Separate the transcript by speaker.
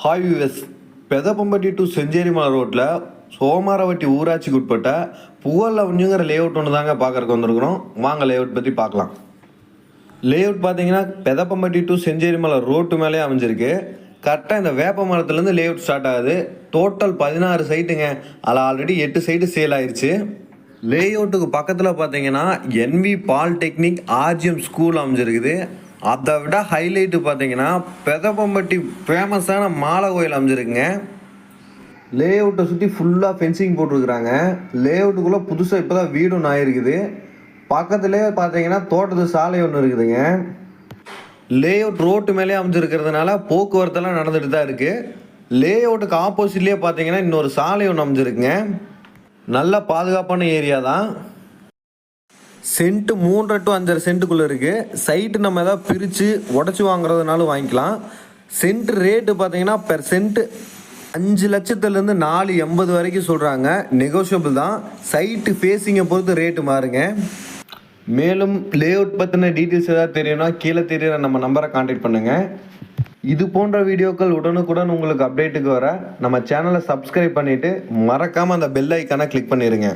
Speaker 1: Hi US Pethappampatti to Chencherimalai ரோட்டில் சோமாரவட்டி ஊராட்சிக்கு உட்பட்ட புகழ் லே லேஅவுட் ஒன்று தாங்க பார்க்கறக்கு வந்திருக்கிறோம். வாங்க லேஅவுட் பற்றி பார்க்கலாம். லேஅவுட் பார்த்தீங்கன்னா பெதப்பம்பட்டி டு செஞ்சேரிமலை ரோட்டு மேலே அமைஞ்சிருக்கு. கரெக்டாக இந்த வேப்ப மரத்துலேருந்து லேஅவுட் ஸ்டார்ட் ஆகுது. டோட்டல் பதினாறு சைட்டுங்க அதில் ஆல்ரெடி எட்டு சைட்டு சேல் ஆயிருச்சு. லேஅவுட்டுக்கு பக்கத்தில் பார்த்தீங்கன்னா என்வி பாலிடெக்னிக் ஆர்ஜிஎம் ஸ்கூல் அமைஞ்சிருக்குது. அதை விட ஹைலைட்டு பார்த்தீங்கன்னா பெதப்பம்பட்டி ஃபேமஸான மாலை கோயில் அமைஞ்சிருக்குங்க. லே அவுட்டை சுற்றி ஃபுல்லாக ஃபென்சிங் போட்டிருக்கிறாங்க. லே அவுட்டுக்குள்ளே புதுசாக இப்போ தான் வீடு ஒன்று ஆயிருக்குது பக்கத்துலேயே பார்த்தீங்கன்னா தோட்டத்து சாலை ஒன்று இருக்குதுங்க. லே அவுட் ரோட்டு மேலே அமைஞ்சிருக்கிறதுனால போக்குவரத்தெல்லாம் நடந்துட்டு தான் இருக்குது லே அவுட்டுக்கு ஆப்போசிட்லேயே பார்த்தீங்கன்னா இன்னொரு சாலை ஒன்று அமைஞ்சிருக்குங்க. நல்ல பாதுகாப்பான ஏரியா தான். சென்ட் மூன்றரை டு அஞ்சரை சென்ட்டுக்குள்ளே இருக்குது சைட்டு நம்ம எதாவது பிரித்து உடச்சி வாங்குறதுனாலும் வாங்கிக்கலாம். சென்ட் ரேட்டு பார்த்தீங்கன்னா பெர் சென்ட்டு அஞ்சு லட்சத்துலேருந்து நாலு எண்பது வரைக்கும் சொல்கிறாங்க நெகோஷியபிள் தான். சைட்டு ஃபேஸிங்கை பொறுத்து ரேட்டு மாறுங்க. மேலும் லேஅவுட் பற்றின டீட்டெயில்ஸ் ஏதாவது தெரியும்னா கீழே தெரியுற நம்ம நம்பரை காண்டாக்ட் பண்ணுங்கள் இது போன்ற வீடியோக்கள் உடனுக்குடன் உங்களுக்கு அப்டேட்டுக்கு வர நம்ம சேனலை சப்ஸ்கிரைப் பண்ணிவிட்டு மறக்காமல் அந்த பெல் ஐக்கானை கிளிக் பண்ணிடுங்க